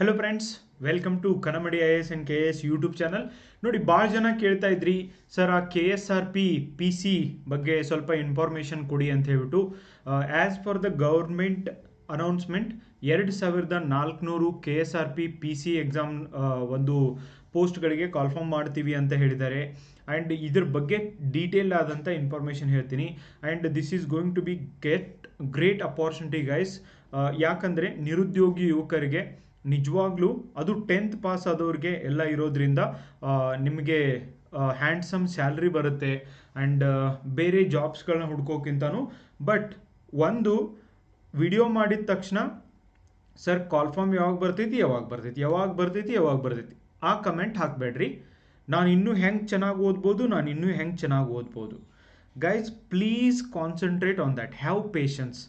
Hello friends welcome to Kannamadi I S and K S YouTube channel ನೋಡಿ ಭಾಳ ಜನ ಕೇಳ್ತಾ ಇದ್ರಿ, ಸರ್, ಆ K S R P P C ಬಗ್ಗೆ ಸ್ವಲ್ಪ ಇನ್ಫಾರ್ಮೇಷನ್ ಕೊಡಿ ಅಂತ ಹೇಳ್ಬಿಟ್ಟು as for the government announcement ಎರಡು ಸಾವಿರದ ನಾಲ್ಕುನೂರು K S R P P C exam ಒಂದು ಪೋಸ್ಟ್ಗಳಿಗೆ ಕಾಲ್ಫಾರ್ಮ್ ಮಾಡ್ತೀವಿ ಅಂತ ಹೇಳಿದ್ದಾರೆ. ಆ್ಯಂಡ್ ಇದ್ರ ಬಗ್ಗೆ ಡೀಟೇಲ್ ಆದಂಥ ಇನ್ಫಾರ್ಮೇಷನ್ ಹೇಳ್ತೀನಿ. And this is going to be get great opportunity guys ಯಾಕಂದರೆ ನಿರುದ್ಯೋಗಿ ಯುವಕರಿಗೆ ನಿಜವಾಗ್ಲೂ ಅದು ಟೆಂತ್ ಪಾಸ್ ಆದವ್ರಿಗೆ ಎಲ್ಲ ಇರೋದ್ರಿಂದ ನಿಮಗೆ ಹ್ಯಾಂಡ್ಸಮ್ ಸ್ಯಾಲ್ರಿ ಬರುತ್ತೆ ಆ್ಯಂಡ್ ಬೇರೆ ಜಾಬ್ಸ್ಗಳನ್ನ ಹುಡ್ಕೋಕ್ಕಿಂತನೂ. ಬಟ್ ಒಂದು ವಿಡಿಯೋ ಮಾಡಿದ ತಕ್ಷಣ ಸರ್ ಕಾಲ್ ಫಾರ್ಮ್ ಯಾವಾಗ ಬರ್ತೈತಿ ಯಾವಾಗ ಬರ್ತೈತಿ ಯಾವಾಗ ಬರ್ತೈತಿ ಯಾವಾಗ ಬರ್ತೈತಿ? ಆ ಕಮೆಂಟ್ ಹಾಕಬೇಡ್ರಿ. ನಾನು ಇನ್ನೂ ಹೆಂಗೆ ಚೆನ್ನಾಗಿ ಓದ್ಬೋದು, ನಾನು ಇನ್ನೂ ಹೆಂಗೆ ಚೆನ್ನಾಗಿ ಓದ್ಬೋದು. Guys please concentrate on that have patience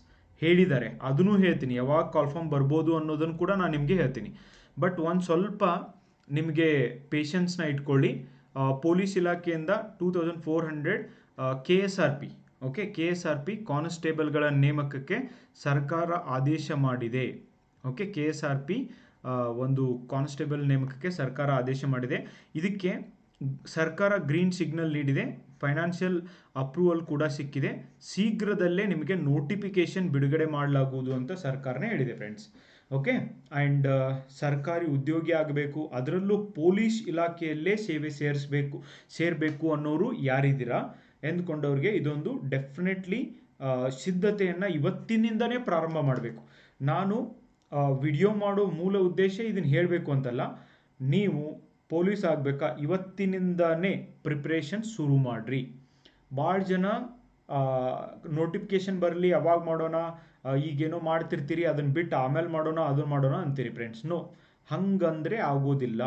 ಹೇಳಿದ್ದಾರೆ ಅದನ್ನು ಹೇಳ್ತೀನಿ. ಯಾವಾಗ ಕಾಲ್ ಫಾರ್ಮ್ ಬರ್ಬೋದು ಅನ್ನೋದನ್ನು ಕೂಡ ನಾನು ನಿಮಗೆ ಹೇಳ್ತೀನಿ. ಬಟ್ ಒಂದು ಸ್ವಲ್ಪ ನಿಮಗೆ ಪೇಷನ್ಸ್ನ ಇಟ್ಕೊಳ್ಳಿ. ಪೊಲೀಸ್ ಇಲಾಖೆಯಿಂದ two thousand four hundred K S R P okay K S R P ಕಾನ್ಸ್ಟೇಬಲ್ಗಳ ನೇಮಕಕ್ಕೆ ಸರ್ಕಾರ ಆದೇಶ ಮಾಡಿದೆ okay K S R P ಒಂದು ಕಾನ್ಸ್ಟೇಬಲ್ ನೇಮಕಕ್ಕೆ ಸರ್ಕಾರ ಆದೇಶ ಮಾಡಿದೆ. ಇದಕ್ಕೆ ಸರ್ಕಾರ ಗ್ರೀನ್ ಸಿಗ್ನಲ್ ನೀಡಿದೆ. ಫೈನಾನ್ಷಿಯಲ್ ಅಪ್ರೂವಲ್ ಕೂಡ ಸಿಕ್ಕಿದೆ. ಶೀಘ್ರದಲ್ಲೇ ನಿಮಗೆ ನೋಟಿಫಿಕೇಶನ್ ಬಿಡುಗಡೆ ಮಾಡಲಾಗುವುದು ಅಂತ ಸರ್ಕಾರನೇ ಹೇಳಿದೆ ಫ್ರೆಂಡ್ಸ್ ಓಕೆ ಆ್ಯಂಡ್ ಸರ್ಕಾರಿ ಉದ್ಯೋಗಿ ಆಗಬೇಕು, ಅದರಲ್ಲೂ ಪೊಲೀಸ್ ಇಲಾಖೆಯಲ್ಲೇ ಸೇವೆ ಸೇರಿಸಬೇಕು, ಸೇರಬೇಕು ಅನ್ನೋರು ಯಾರಿದ್ದೀರಾ? ಎಂದುಕೊಂಡವ್ರಿಗೆ ಇದೊಂದು ಡೆಫಿನೆಟ್ಲಿ ಸಿದ್ಧತೆಯನ್ನು ಇವತ್ತಿನಿಂದನೇ ಪ್ರಾರಂಭ ಮಾಡಬೇಕು. ನಾನು ವಿಡಿಯೋ ಮಾಡೋ ಮೂಲ ಉದ್ದೇಶ ಇದನ್ನು ಹೇಳಬೇಕು ಅಂತಲ್ಲ, ನೀವು ಪೊಲೀಸ್ ಆಗಬೇಕಾ? ಇವತ್ತಿನಿಂದನೇ ಪ್ರಿಪ್ರೇಷನ್ ಶುರು ಮಾಡಿರಿ. ಭಾಳ ಜನ ನೋಟಿಫಿಕೇಶನ್ ಬರಲಿ, ಅವಾಗ ಮಾಡೋಣ ಈಗೇನೋ ಮಾಡ್ತಿರ್ತೀರಿ ಅದನ್ನು ಬಿಟ್ಟು ಆಮೇಲೆ ಮಾಡೋಣ ಅದನ್ನು ಮಾಡೋಣ ಅಂತೀರಿ ಫ್ರೆಂಡ್ಸ್ ನೋ ಹಂಗಂದರೆ ಆಗೋದಿಲ್ಲ.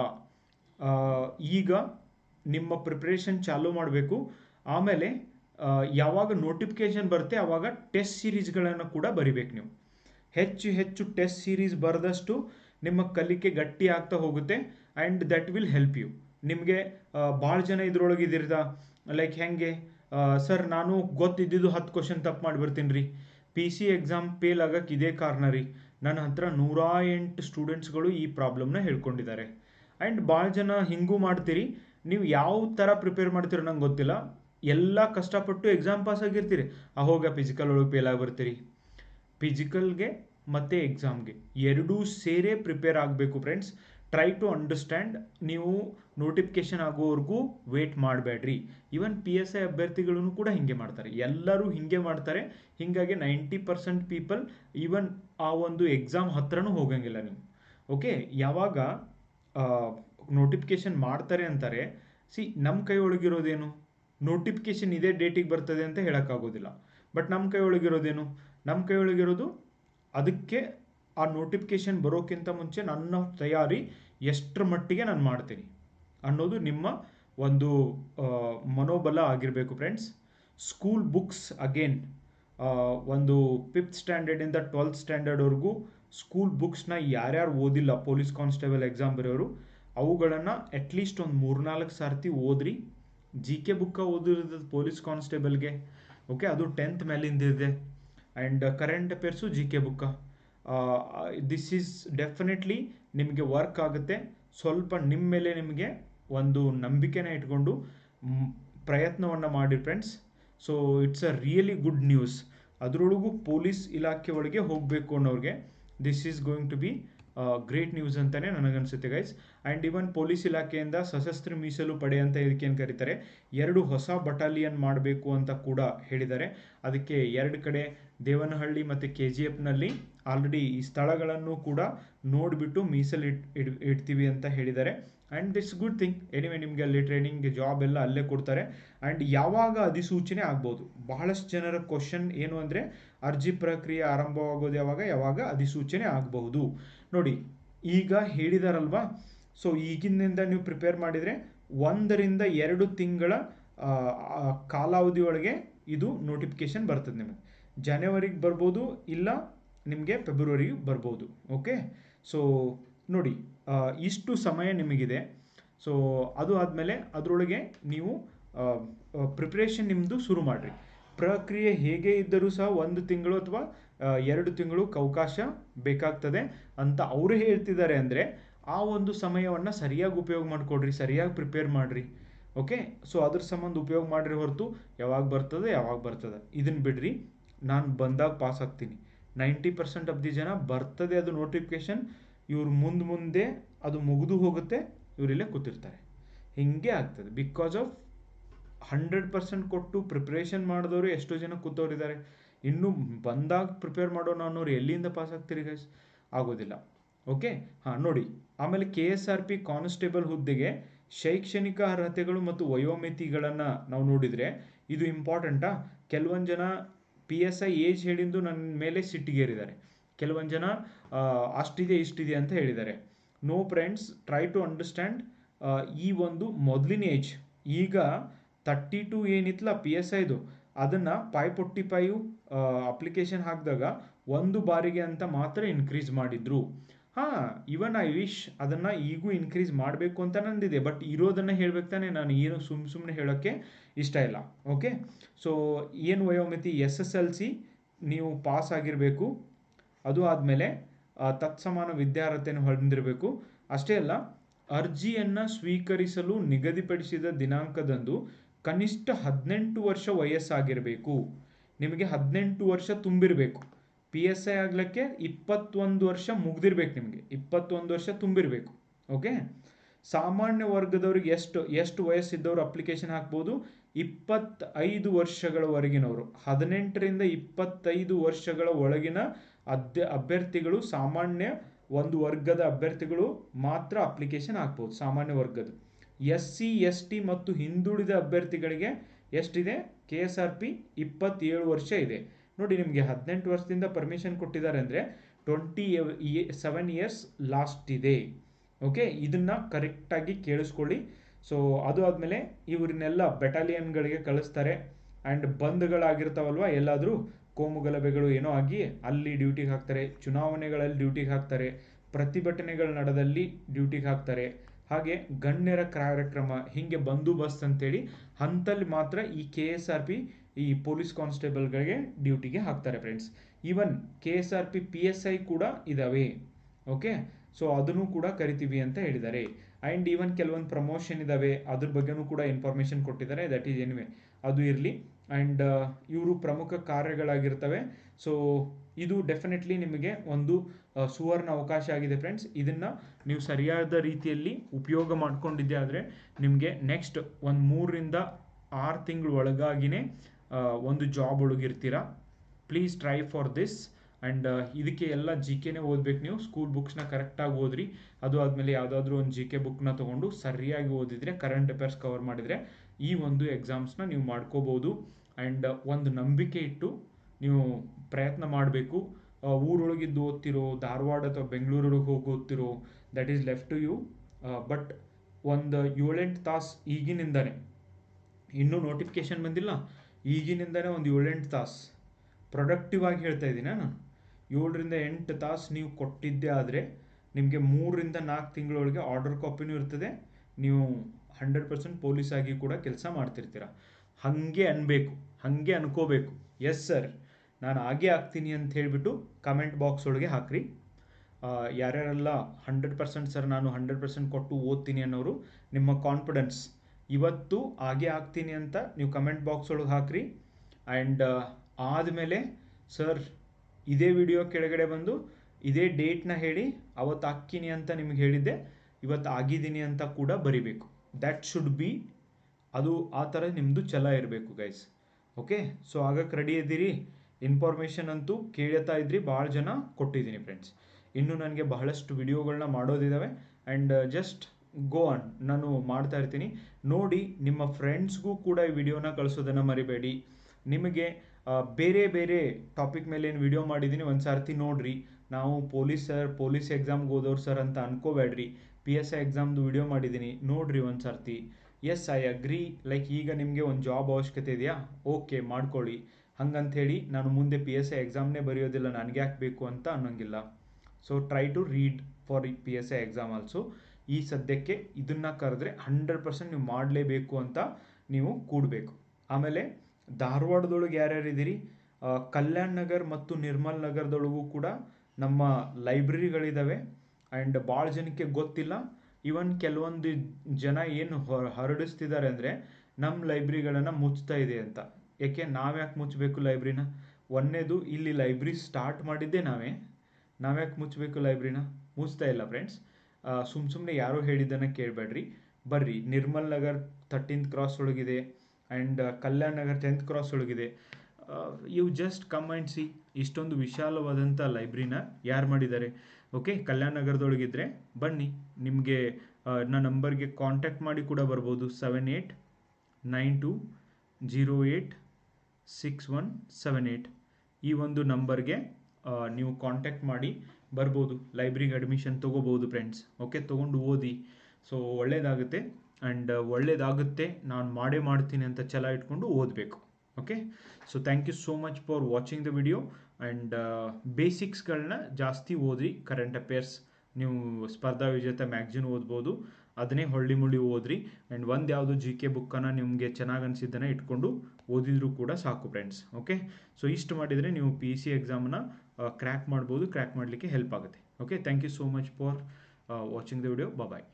ಈಗ ನಿಮ್ಮ ಪ್ರಿಪ್ರೇಷನ್ ಚಾಲು ಮಾಡಬೇಕು. ಆಮೇಲೆ ಯಾವಾಗ ನೋಟಿಫಿಕೇಶನ್ ಬರುತ್ತೆ ಆವಾಗ ಟೆಸ್ಟ್ ಸೀರೀಸ್ಗಳನ್ನು ಕೂಡ ಬರಿಬೇಕು ನೀವು. ಹೆಚ್ಚು ಹೆಚ್ಚು ಟೆಸ್ಟ್ ಸೀರೀಸ್ ಬರೆದಷ್ಟು ನಿಮ್ಮ ಕಲಿಕೆ ಗಟ್ಟಿ ಆಗ್ತಾ ಹೋಗುತ್ತೆ. And that will help you ನಿಮಗೆ ಭಾಳ ಜನ ಇದ್ರೊಳಗೆ ಇದಿರ್ದ ಲೈಕ್ ಹೆಂಗೆ ಸರ್, ನಾನು ಗೊತ್ತಿದ್ದಿದ್ದು ಹತ್ತು ಕ್ವಶನ್ ತಪ್ಪು ಮಾಡಿಬಿಡ್ತೀನಿ ರೀ. ಪಿ ಸಿ ಎಕ್ಸಾಮ್ ಫೇಲ್ ಆಗಕ್ಕೆ ಇದೇ ಕಾರಣ ರೀ. ನನ್ನ ಹತ್ರ ನೂರ ಎಂಟು ಸ್ಟೂಡೆಂಟ್ಸ್ಗಳು ಈ ಪ್ರಾಬ್ಲಮ್ನ ಹೇಳ್ಕೊಂಡಿದ್ದಾರೆ. ಆ್ಯಂಡ್ ಭಾಳ ಜನ ಹಿಂಗೂ ಮಾಡ್ತೀರಿ. ನೀವು ಯಾವ ಥರ ಪ್ರಿಪೇರ್ ಮಾಡ್ತೀರ ನಂಗೆ ಗೊತ್ತಿಲ್ಲ. ಎಲ್ಲ ಕಷ್ಟಪಟ್ಟು ಎಕ್ಸಾಮ್ ಪಾಸ್ ಆಗಿರ್ತೀರಿ. ಅಹೋಗ ಫಿಸಿಕಲ್ ಒಳಗೆ ಫೇಲ್ ಆಗಿಬಿಡ್ತೀರಿ ಫಿಸಿಕಲ್ಗೆ ಮತ್ತು ಎಕ್ಸಾಮ್ಗೆ ಎರಡೂ ಸೇರೇ ಪ್ರಿಪೇರ್ ಆಗಬೇಕು ಫ್ರೆಂಡ್ಸ್ ಟ್ರೈ ಟು ಅಂಡರ್ಸ್ಟ್ಯಾಂಡ್ ನೀವು ನೋಟಿಫಿಕೇಶನ್ ಆಗೋವರೆಗೂ ವೇಟ್ ಮಾಡಬೇಡ್ರಿ. ಈವನ್ ಪಿ ಎಸ್ ಐ ಅಭ್ಯರ್ಥಿಗಳನ್ನು ಕೂಡ ಹಿಂಗೆ ಮಾಡ್ತಾರೆ. ಎಲ್ಲರೂ ಹಿಂಗೆ ಮಾಡ್ತಾರೆ. ಹೀಗಾಗಿ ನೈಂಟಿ ಪರ್ಸೆಂಟ್ ಪೀಪಲ್ ಈವನ್ ಆ ಒಂದು ಎಕ್ಸಾಮ್ ಹತ್ರನೂ ಹೋಗಂಗಿಲ್ಲ ನೀವು. ಓಕೆ ಯಾವಾಗ ನೋಟಿಫಿಕೇಶನ್ ಮಾಡ್ತಾರೆ ಅಂತಾರೆ ಸಿ ನಮ್ಮ ಕೈ ಒಳಗಿರೋದೇನು ನೋಟಿಫಿಕೇಶನ್ ಇದೇ ಡೇಟಿಗೆ ಬರ್ತದೆ ಅಂತ ಹೇಳೋಕ್ಕಾಗೋದಿಲ್ಲ. ಬಟ್ ನಮ್ಮ ಕೈ ಒಳಗಿರೋದೇನು ನಮ್ಮ ಕೈ ಒಳಗಿರೋದು ಅದಕ್ಕೆ ಆ ನೋಟಿಫಿಕೇಶನ್ ಬರೋಕ್ಕಿಂತ ಮುಂಚೆ ನನ್ನ ತಯಾರಿ ಎಷ್ಟರ ಮಟ್ಟಿಗೆ ನಾನು ಮಾಡ್ತೀನಿ ಅನ್ನೋದು ನಿಮ್ಮ ಒಂದು ಮನೋಬಲ ಆಗಿರಬೇಕು ಫ್ರೆಂಡ್ಸ್ ಸ್ಕೂಲ್ ಬುಕ್ಸ್ ಅಗೇನ್ ಒಂದು ಫಿಫ್ತ್ ಸ್ಟ್ಯಾಂಡರ್ಡಿಂದ ಟ್ವೆಲ್ತ್ ಸ್ಟ್ಯಾಂಡರ್ಡ್ವರೆಗೂ ಸ್ಕೂಲ್ ಬುಕ್ಸ್ನ ಯಾರ್ಯಾರು ಓದಿಲ್ಲ ಪೊಲೀಸ್ ಕಾನ್ಸ್ಟೇಬಲ್ ಎಕ್ಸಾಮ್ ಬರೋರು ಅವುಗಳನ್ನು ಅಟ್ಲೀಸ್ಟ್ ಒಂದು ಮೂರ್ನಾಲ್ಕು ಸಾರ್ತಿ ಓದ್ರಿ. ಜಿ ಕೆ ಬುಕ್ಕ ಓದಿರೋದು ಪೊಲೀಸ್ ಕಾನ್ಸ್ಟೇಬಲ್ಗೆ ಓಕೆ ಅದು tenth ಮೇಲಿಂದಿದೆ and current affairs G K. Book this is definitely ನಿಮಗೆ ವರ್ಕ್ ಆಗುತ್ತೆ. ಸ್ವಲ್ಪ ನಿಮ್ಮ ಮೇಲೆ ನಿಮಗೆ ಒಂದು ನಂಬಿಕೆನ ಇಟ್ಕೊಂಡು ಪ್ರಯತ್ನವನ್ನು ಮಾಡಿ friends so it's a really good news ಅದರೊಳಗೂ police ಇಲಾಖೆ ಒಳಗೆ ಹೋಗಬೇಕು ಅನ್ನೋರಿಗೆ this is going to be great news ಅಂತಲೇ ನನಗನ್ಸುತ್ತೆ ಗೈಸ್ ಆ್ಯಂಡ್ ಇವನ್ ಪೊಲೀಸ್ ಇಲಾಖೆಯಿಂದ ಸಶಸ್ತ್ರ ಮೀಸಲು ಪಡೆ ಅಂತ ಇದಕ್ಕೇನು ಕರೀತಾರೆ, ಎರಡು ಹೊಸ ಬಟಾಲಿಯನ್ ಮಾಡಬೇಕು ಅಂತ ಕೂಡ ಹೇಳಿದ್ದಾರೆ. ಅದಕ್ಕೆ ಎರಡು ಕಡೆ ದೇವನಹಳ್ಳಿ ಮತ್ತು ಕೆ ಜಿ ಎಫ್ನಲ್ಲಿ ಆಲ್ರೆಡಿ ಈ ಸ್ಥಳಗಳನ್ನು ಕೂಡ ನೋಡಿಬಿಟ್ಟು ಮೀಸಲು ಇಟ್ ಇಡ್- ಇಡ್ತೀವಿ ಅಂತ ಹೇಳಿದ್ದಾರೆ. And that's good thing anyway ನಿಮಗೆ ಅಲ್ಲಿ ಟ್ರೈನಿಂಗ್ ಜಾಬ್ ಎಲ್ಲ ಅಲ್ಲೇ ಕೊಡ್ತಾರೆ. ಆ್ಯಂಡ್ ಯಾವಾಗ ಅಧಿಸೂಚನೆ ಆಗ್ಬೋದು? ಬಹಳಷ್ಟು ಜನರ ಕ್ವಶನ್ ಏನು ಅಂದರೆ ಅರ್ಜಿ ಪ್ರಕ್ರಿಯೆ ಆರಂಭವಾಗೋದು ಯಾವಾಗ? ಯಾವಾಗ ಅಧಿಸೂಚನೆ ಆಗಬಹುದು? ನೋಡಿ ಈಗ ಹೇಳಿದಾರಲ್ವಾ? ಸೊ ಈಗಿನಿಂದ ನೀವು ಪ್ರಿಪೇರ್ ಮಾಡಿದರೆ ಒಂದರಿಂದ ಎರಡು ತಿಂಗಳ ಆ, ಆ, ಕಾಲಾವಧಿ ಒಳಗೆ ಇದು ನೋಟಿಫಿಕೇಶನ್ ಬರ್ತದೆ ನಿಮಗೆ. ಜನವರಿಗೆ ಬರ್ಬೋದು ಇಲ್ಲ ನಿಮಗೆ ಫೆಬ್ರವರಿ ಬರ್ಬೋದು ಓಕೆ ಸೊ ನೋಡಿ ಇಷ್ಟು ಸಮಯ ನಿಮಗಿದೆ. ಸೊ ಅದು ಆದಮೇಲೆ ಅದರೊಳಗೆ ನೀವು ಪ್ರಿಪ್ರೇಷನ್ ನಿಮ್ಮದು ಶುರು ಮಾಡಿರಿ. ಪ್ರಕ್ರಿಯೆ ಹೇಗೆ ಇದ್ದರೂ ಸಹ ಒಂದು ತಿಂಗಳು ಅಥವಾ ಎರಡು ತಿಂಗಳು ಅವಕಾಶ ಬೇಕಾಗ್ತದೆ ಅಂತ ಅವರು ಹೇಳ್ತಿದ್ದಾರೆ ಅಂದರೆ, ಆ ಒಂದು ಸಮಯವನ್ನು ಸರಿಯಾಗಿ ಉಪಯೋಗ ಮಾಡಿಕೊಡ್ರಿ, ಸರಿಯಾಗಿ ಪ್ರಿಪೇರ್ ಮಾಡಿರಿ ಓಕೆ ಸೊ ಅದ್ರ ಸಂಬಂಧ ಉಪಯೋಗ ಮಾಡಿರಿ ಹೊರತು ಯಾವಾಗ ಬರ್ತದೆ ಯಾವಾಗ ಬರ್ತದೆ. ಇದನ್ನು ಬಿಡ್ರಿ, ನಾನು ಬಂದಾಗ ಪಾಸ್ ಆಗ್ತೀನಿ. ನೈಂಟಿ ಪರ್ಸೆಂಟ್ ಆಫ್ ದಿ ಜನ ಬರ್ತದೆ ಅದು ನೋಟಿಫಿಕೇಶನ್ ಇವ್ರು ಮುಂದೆ ಮುಂದೆ ಅದು ಮುಗಿದು ಹೋಗುತ್ತೆ ಇವರಿಲ್ಲೇ ಕೂತಿರ್ತಾರೆ. ಹಿಂಗೆ ಆಗ್ತದೆ. ಬಿಕಾಸ್ ಆಫ್ ಹಂಡ್ರೆಡ್ ಪರ್ಸೆಂಟ್ ಕೊಟ್ಟು ಪ್ರಿಪ್ರೇಷನ್ ಮಾಡಿದವರು ಎಷ್ಟೋ ಜನ ಕೂತವ್ರಿದ್ದಾರೆ. ಇನ್ನೂ ಬಂದಾಗ ಪ್ರಿಪೇರ್ ಮಾಡೋಣ ಅನ್ನೋರು ಎಲ್ಲಿಂದ ಪಾಸ್ ಆಗ್ತೀರಿ ಗೈಸ್ ಆಗೋದಿಲ್ಲ. ಓಕೆ ಹಾಂ, ನೋಡಿ. ಆಮೇಲೆ K S R P constable ಹುದ್ದೆಗೆ ಶೈಕ್ಷಣಿಕ ಅರ್ಹತೆಗಳು ಮತ್ತು ವಯೋಮಿತಿಗಳನ್ನು ನಾವು ನೋಡಿದರೆ ಇದು ಇಂಪಾರ್ಟೆಂಟಾ ಕೆಲವೊಂದು ಜನ ಪಿ ಎಸ್ ಐ ಏಜ್ ಹೇಳಿದ್ದು ನನ್ನ ಮೇಲೆ ಸಿಟ್ಟಿಗೇರಿದ್ದಾರೆ. ಕೆಲವೊಂದು ಜನ ಅಷ್ಟಿದೆ, ಇಷ್ಟಿದೆ ಅಂತ ಹೇಳಿದ್ದಾರೆ. No friends try to understand ಈ ಒಂದು ಮೊದಲಿನ ಏಜ್ ಈಗ ತರ್ಟಿ ಟು ಏನಿತ್ತಲ್ಲ ಪಿ ಎಸ್ ಐದು ಅದನ್ನು ಫೈವ್ ಫೋರ್ಟಿ ಫೈವ್ ಅಪ್ಲಿಕೇಶನ್ ಹಾಕಿದಾಗ ಒಂದು ಬಾರಿಗೆ ಅಂತ ಮಾತ್ರ ಇನ್ಕ್ರೀಸ್ ಮಾಡಿದ್ರು. ಹಾಂ ಇವನ್ ಐ ವಿಶ್ ಅದನ್ನು ಈಗೂ ಇನ್ಕ್ರೀಸ್ ಮಾಡಬೇಕು ಅಂತ ನಂದಿದೆ ಬಟ್ ಇರೋದನ್ನು ಹೇಳ್ಬೇಕು ತಾನೆ ನಾನು, ಏನು ಸುಮ್ಮ ಸುಮ್ಮನೆ ಹೇಳೋಕ್ಕೆ ಇಷ್ಟ ಇಲ್ಲ ಓಕೆ ಸೊ ಏನು ವಯೋಮಿತಿ? ಎಸ್ ಎಸ್ ಎಲ್ ಸಿ ನೀವು ಪಾಸ್ ಆಗಿರಬೇಕು, ಅದು ಆದಮೇಲೆ ತತ್ಸಮಾನ ವಿದ್ಯಾರ್ಹತೆಯನ್ನು ಹೊಂದಿರಬೇಕು. ಅಷ್ಟೇ ಅಲ್ಲ, ಅರ್ಜಿಯನ್ನು ಸ್ವೀಕರಿಸಲು ನಿಗದಿಪಡಿಸಿದ ದಿನಾಂಕದಂದು ಕನಿಷ್ಠ ಹದಿನೆಂಟು ವರ್ಷ ವಯಸ್ಸಾಗಿರಬೇಕು. ನಿಮಗೆ ಹದಿನೆಂಟು ವರ್ಷ ತುಂಬಿರಬೇಕು. ಪಿ ಎಸ್ ಐ ಆಗ್ಲಿಕ್ಕೆ ಇಪ್ಪತ್ತೊಂದು ವರ್ಷ ಮುಗ್ದಿರ್ಬೇಕು ನಿಮಗೆ. ಇಪ್ಪತ್ತೊಂದು ವರ್ಷ ತುಂಬಿರಬೇಕು. ಓಕೆ ಸಾಮಾನ್ಯ ವರ್ಗದವ್ರಿಗೆ ಎಷ್ಟು ಎಷ್ಟು ವಯಸ್ಸಿದ್ದವರು ಅಪ್ಲಿಕೇಶನ್ ಹಾಕ್ಬೋದು? ಇಪ್ಪತ್ತೈದು ವರ್ಷಗಳವರೆಗಿನವರು. ಹದಿನೆಂಟರಿಂದ ಇಪ್ಪತ್ತೈದು ವರ್ಷಗಳ ಒಳಗಿನ ಅಧ್ಯ ಅಭ್ಯರ್ಥಿಗಳು ಸಾಮಾನ್ಯ ಒಂದು ವರ್ಗದ ಅಭ್ಯರ್ಥಿಗಳು ಮಾತ್ರ ಅಪ್ಲಿಕೇಶನ್ ಹಾಕ್ಬೋದು, ಸಾಮಾನ್ಯ ವರ್ಗದ ಎಸ್ ಸಿ ಎಸ್ ಟಿ ಮತ್ತು ಹಿಂದುಳಿದ ಅಭ್ಯರ್ಥಿಗಳಿಗೆ ಎಷ್ಟಿದೆ? ಕೆ ಎಸ್ ಆರ್ ಪಿ ಇಪ್ಪತ್ತೇಳು ವರ್ಷ ಇದೆ. ನೋಡಿ, ನಿಮಗೆ ಹದಿನೆಂಟು ವರ್ಷದಿಂದ ಪರ್ಮಿಷನ್ ಕೊಟ್ಟಿದ್ದಾರೆ ಅಂದರೆ ಟ್ವೆಂಟಿ ಸೆವೆನ್ ಇಯರ್ಸ್ ಲಾಸ್ಟ್ ಇದೆ. ಓಕೆ ಇದನ್ನು ಕರೆಕ್ಟಾಗಿ ಕೇಳಿಸ್ಕೊಳ್ಳಿ. ಸೊ ಅದು ಆದಮೇಲೆ ಇವ್ರನ್ನೆಲ್ಲ ಬೆಟಾಲಿಯನ್ಗಳಿಗೆ ಕಳಿಸ್ತಾರೆ. ಆ್ಯಂಡ್ ಬಂದ್ಗಳಾಗಿರ್ತಾವಲ್ವ, ಎಲ್ಲಾದರೂ ಕೋಮು ಗಲಭೆಗಳು ಏನೋ ಆಗಿ ಅಲ್ಲಿ ಡ್ಯೂಟಿಗೆ ಹಾಕ್ತಾರೆ. ಚುನಾವಣೆಗಳಲ್ಲಿ ಡ್ಯೂಟಿಗೆ ಹಾಕ್ತಾರೆ. ಪ್ರತಿಭಟನೆಗಳ ನಡೆದಲ್ಲಿ ಡ್ಯೂಟಿಗೆ ಹಾಕ್ತಾರೆ. ಹಾಗೆ ಗಣ್ಯರ ಕಾರ್ಯಕ್ರಮ, ಹೀಗೆ ಬಂದೋಬಸ್ತ್ ಅಂತೇಳಿ ಹಂತಲ್ಲಿ ಮಾತ್ರ ಈ ಕೆ ಎಸ್ ಆರ್ ಪಿ ಈ ಪೊಲೀಸ್ ಕಾನ್ಸ್ಟೇಬಲ್ಗಳಿಗೆ ಡ್ಯೂಟಿಗೆ ಹಾಕ್ತಾರೆ friends even K S R P P S I ಕೂಡ ಇದ್ದಾವೆ ಓಕೆ ಸೊ ಅದನ್ನು ಕೂಡ ಕರಿತೀವಿ ಅಂತ ಹೇಳಿದ್ದಾರೆ. ಆ್ಯಂಡ್ ಈವನ್ ಕೆಲವೊಂದು ಪ್ರಮೋಷನ್ ಇದ್ದಾವೆ ಅದ್ರ ಬಗ್ಗೆನೂ ಕೂಡ ಇನ್ಫಾರ್ಮೇಷನ್ ಕೊಟ್ಟಿದ್ದಾರೆ. ದಟ್ ಈಸ್ ಎನಿವೆ ಅದು ಇರಲಿ. ಆ್ಯಂಡ್ ಇವರು ಪ್ರಮುಖ ಕಾರ್ಯಗಳಾಗಿರ್ತವೆ. ಸೊ ಇದು ಡೆಫಿನೆಟ್ಲಿ ನಿಮಗೆ ಒಂದು ಸುವರ್ಣ ಅವಕಾಶ ಆಗಿದೆ ಫ್ರೆಂಡ್ಸ್ ಇದನ್ನು ನೀವು ಸರಿಯಾದ ರೀತಿಯಲ್ಲಿ ಉಪಯೋಗ ಮಾಡ್ಕೊಂಡಿದ್ದೆ ಆದರೆ ನಿಮಗೆ ನೆಕ್ಸ್ಟ್ ಒಂದು ಮೂರರಿಂದ ಆರು ತಿಂಗಳ ಒಳಗಾಗಿನೇ ಒಂದು job ಒಳಗಿರ್ತೀರಾ please try for this and ಇದಕ್ಕೆ ಎಲ್ಲ ಜಿ ಕೆನೇ ಓದ್ಬೇಕು ನೀವು. ಸ್ಕೂಲ್ ಬುಕ್ಸ್ನ ಕರೆಕ್ಟಾಗಿ ಓದ್ರಿ. ಅದು ಆದಮೇಲೆ ಯಾವುದಾದ್ರೂ ಒಂದು ಜಿ ಕೆ ಬುಕ್ನ ತೊಗೊಂಡು ಸರಿಯಾಗಿ ಓದಿದರೆ ಕರೆಂಟ್ ಅಫೇರ್ಸ್ ಕವರ್ ಮಾಡಿದರೆ ಈ ಒಂದು ಎಕ್ಸಾಮ್ಸ್ನ ನೀವು ಮಾಡ್ಕೋಬೋದು. ಆ್ಯಂಡ್ ಒಂದು ನಂಬಿಕೆ ಇಟ್ಟು ನೀವು ಪ್ರಯತ್ನ ಮಾಡಬೇಕು. ಊರೊಳಗಿದ್ದು ಓದ್ತಿರೋ, ಧಾರವಾಡ ಅಥವಾ ಬೆಂಗಳೂರೊಳಗೆ ಹೋಗಿ ಓದ್ತಿರೋ that is left to you but ಒಂದು ಏಳೆಂಟು ತಾಸು ಈಗಿನಿಂದನೇ. ಇನ್ನೂ ನೋಟಿಫಿಕೇಶನ್ ಬಂದಿಲ್ಲ. ಈಗಿನಿಂದನೇ ಒಂದು ಏಳೆಂಟು ತಾಸು ಪ್ರೊಡಕ್ಟಿವ್ ಆಗಿ ಹೇಳ್ತಾ ಇದ್ದೀನಿ ನಾನು? ಏಳರಿಂದ ಎಂಟು ತಾಸು ನೀವು ಕೊಟ್ಟಿದ್ದೇ ಆದರೆ ನಿಮಗೆ ಮೂರರಿಂದ ನಾಲ್ಕು ತಿಂಗಳೊಳಗೆ ಆರ್ಡರ್ ಕಾಪಿನೂ ಇರ್ತದೆ. ನೀವು ಹಂಡ್ರೆಡ್ ಪರ್ಸೆಂಟ್ ಪೊಲೀಸ್ ಆಗಿ ಕೂಡ ಕೆಲಸ ಮಾಡ್ತಿರ್ತೀರ. ಹಾಗೆ ಅನ್ಬೇಕು, ಹಾಗೆ ಅನ್ಕೋಬೇಕು. ಎಸ್ ಸರ್ ನಾನು ಹಾಗೆ ಆಗ್ತೀನಿ ಅಂತ ಹೇಳಿಬಿಟ್ಟು ಕಮೆಂಟ್ ಬಾಕ್ಸ್ ಒಳಗೆ ಹಾಕ್ರಿ. ಯಾರ್ಯಾರೆಲ್ಲ ಹಂಡ್ರೆಡ್ ಪರ್ಸೆಂಟ್ ಸರ್ ನಾನು ಹಂಡ್ರೆಡ್ ಪರ್ಸೆಂಟ್ ಕೊಟ್ಟು ಓದ್ತೀನಿ ಅನ್ನೋರು, ನಿಮ್ಮ ಕಾನ್ಫಿಡೆನ್ಸ್ ಇವತ್ತು ಹಾಗೆ ಆಗ್ತೀನಿ ಅಂತ ನೀವು ಕಮೆಂಟ್ ಬಾಕ್ಸ್ ಒಳಗೆ ಹಾಕ್ರಿ. ಆ್ಯಂಡ್ ಆದಮೇಲೆ ಸರ್ ಇದೇ ವಿಡಿಯೋ ಕೆಳಗಡೆ ಬಂದು ಇದೇ ಡೇಟ್ನ ಹೇಳಿ ಅವತ್ತು ಹಾಕ್ತೀನಿ ಅಂತ ನಿಮ್ಗೆ ಹೇಳಿದ್ದೆ. ಇವತ್ತು ಆಗಿದ್ದೀನಿ ಅಂತ ಕೂಡ ಬರಿಬೇಕು. ದ್ಯಾಟ್ ಶುಡ್ ಬಿ ಅದು ಆ ಥರ ನಿಮ್ಮದು ಛಲ ಇರಬೇಕು ಗೈಸ್ ಓಕೆ ಸೊ ಆಗಕ್ಕೆ ರೆಡಿ ಇದ್ದೀರಿ? ಇನ್ಫಾರ್ಮೇಷನ್ ಅಂತೂ ಕೇಳ್ತಾ ಇದ್ರಿ, ಭಾಳ ಜನ ಕೊಟ್ಟಿದ್ದೀನಿ ಫ್ರೆಂಡ್ಸ್ ಇನ್ನು ನನಗೆ ಬಹಳಷ್ಟು ವಿಡಿಯೋಗಳನ್ನ ಮಾಡೋದಿದ್ದಾವೆ ಆ್ಯಂಡ್ ಜಸ್ಟ್ ಗೋ ಆನ್ ನಾನು ಮಾಡ್ತಾ ಇರ್ತೀನಿ. ನೋಡಿ, ನಿಮ್ಮ ಫ್ರೆಂಡ್ಸ್ಗೂ ಕೂಡ ಈ ವಿಡಿಯೋನ ಕಳಿಸೋದನ್ನು ಮರಿಬೇಡಿ. ನಿಮಗೆ ಬೇರೆ ಬೇರೆ ಟಾಪಿಕ್ ಮೇಲೆ ಏನು ವಿಡಿಯೋ ಮಾಡಿದ್ದೀನಿ ಒಂದು ಸರ್ತಿ ನೋಡ್ರಿ. ನಾವು ಪೊಲೀಸ್ ಸರ್ ಪೊಲೀಸ್ ಎಕ್ಸಾಮ್ಗೆ ಓದೋರು ಸರ್ ಅಂತ ಅನ್ಕೋಬೇಡ್ರಿ ಪಿ ಎಸ್ ಐ ಎಕ್ಸಾಮ್ದು ವಿಡಿಯೋ ಮಾಡಿದ್ದೀನಿ ನೋಡ್ರಿ ಒಂದು ಸರ್ತಿ. ಎಸ್ ಐ ಅಗ್ರಿ ಲೈಕ್ ಈಗ ನಿಮಗೆ ಒಂದು ಜಾಬ್ ಅವಶ್ಯಕತೆ ಇದೆಯಾ? ಓಕೆ ಮಾಡ್ಕೊಳ್ಳಿ. ಹಂಗಂಥೇಳಿ ನಾನು ಮುಂದೆ ಪಿ ಎಸ್ ಐ ಎಕ್ಸಾಮ್ನೇ ಬರೆಯೋದಿಲ್ಲ. ನನಗೆ ಯಾಕೆ ಬೇಕು ಅಂತ ಅನ್ನೋಂಗಿಲ್ಲ. So try to read for P S I exam also ಈ ಸದ್ಯಕ್ಕೆ ಇದನ್ನು ಕರೆದ್ರೆ ಹಂಡ್ರೆಡ್ ಪರ್ಸೆಂಟ್ ನೀವು ಮಾಡಲೇಬೇಕು ಅಂತ ನೀವು ಕೂಡಬೇಕು. ಆಮೇಲೆ ಧಾರವಾಡದೊಳಗೆ ಯಾರ್ಯಾರು ಇದ್ದೀರಿ? ಕಲ್ಯಾಣ್ ನಗರ್ ಮತ್ತು ನಿರ್ಮಲ್ ನಗರದೊಳಗೂ ಕೂಡ ನಮ್ಮ ಲೈಬ್ರರಿಗಳಿದ್ದಾವೆ ಆ್ಯಂಡ್ ಭಾಳ ಜನಕ್ಕೆ ಗೊತ್ತಿಲ್ಲ. ಇವನ್ ಕೆಲವೊಂದು ಜನ ಏನು ಹರಡಿಸ್ತಿದ್ದಾರೆ ಅಂದರೆ ನಮ್ಮ ಲೈಬ್ರರಿಗಳನ್ನು ಮುಚ್ತಾ ಇದೆ ಅಂತ. ಯಾಕೆ ನಾವ್ಯಾಕೆ ಮುಚ್ಚಬೇಕು ಲೈಬ್ರರಿನ? ಒಂದನೇದು ಇಲ್ಲಿ ಲೈಬ್ರರಿ ಸ್ಟಾರ್ಟ್ ಮಾಡಿದ್ದೇ ನಾವೇ. ನಾವ್ಯಾಕೆ ಮುಚ್ಚಬೇಕು ಲೈಬ್ರರಿನ? ಮುಚ್ತಾ ಇಲ್ಲ ಫ್ರೆಂಡ್ಸ್ ಸುಮ್ಮ ಸುಮ್ಮನೆ ಯಾರೋ ಹೇಳಿದ್ದನ್ನು ಕೇಳಬೇಡ್ರಿ. ಬರ್ರಿ, Nirmal Nagar thirteenth cross ಒಳಗಿದೆ and Kalyan Nagar tenth cross ಒಳಗಿದೆ. You just come and see ಇಷ್ಟೊಂದು ವಿಶಾಲವಾದಂಥ ಲೈಬ್ರರಿನ ಯಾರು ಮಾಡಿದ್ದಾರೆ? ಓಕೆ ಕಲ್ಯಾಣ ನಗರದೊಳಗಿದ್ರೆ ಬನ್ನಿ. ನಿಮಗೆ ನನ್ನ ನಂಬರ್ಗೆ ಕಾಂಟ್ಯಾಕ್ಟ್ ಮಾಡಿ ಕೂಡ ಬರ್ಬೋದು. Seven eight nine two zero eight six one seven eight ಈ ಒಂದು ನಂಬರ್ಗೆ ನೀವು ಕಾಂಟ್ಯಾಕ್ಟ್ ಮಾಡಿ ಬರ್ಬೋದು ಲೈಬ್ರಿಗೆ ಅಡ್ಮಿಷನ್ ತೊಗೋಬೋದು ಫ್ರೆಂಡ್ಸ್ ಓಕೆ ತೊಗೊಂಡು ಓದಿ. ಸೊ ಒಳ್ಳೇದಾಗುತ್ತೆ. ಆ್ಯಂಡ್ ಒಳ್ಳೇದಾಗುತ್ತೆ. ನಾನು ಮಾಡೇ ಮಾಡ್ತೀನಿ ಅಂತ ಛಲ ಇಟ್ಕೊಂಡು ಓದಬೇಕು. Okay so thank you so much for watching the video and ಬೇಸಿಕ್ಸ್ಗಳನ್ನ ಜಾಸ್ತಿ ಓದ್ರಿ. ಕರೆಂಟ್ ಅಫೇರ್ಸ್ ನೀವು ಸ್ಪರ್ಧಾ ವಿಜೇತ ಮ್ಯಾಗ್ಝಿನ್ ಓದ್ಬೋದು. ಅದನ್ನೇ ಹೊಳ್ಳಿ ಮುಳ್ಳಿ ಓದ್ರಿ. ಆ್ಯಂಡ್ ಒಂದು ಯಾವುದು ಜಿ ಕೆ ಬುಕ್ಕನ್ನು ನಿಮಗೆ ಚೆನ್ನಾಗಿ ಅನಿಸಿದ್ದನ್ನು ಇಟ್ಕೊಂಡು ಓದಿದರೂ ಕೂಡ ಸಾಕು ಫ್ರೆಂಡ್ಸ್ ಓಕೆ ಸೊ ಇಷ್ಟು ಮಾಡಿದರೆ ನೀವು ಪಿ ಸಿ ಎಕ್ಸಾಮನ್ನ ಕ್ರ್ಯಾಕ್ ಮಾಡ್ಬೋದು ಕ್ರ್ಯಾಕ್ ಮಾಡಲಿಕ್ಕೆ ಹೆಲ್ಪ್ ಆಗುತ್ತೆ. Okay thank you so much for watching the video bye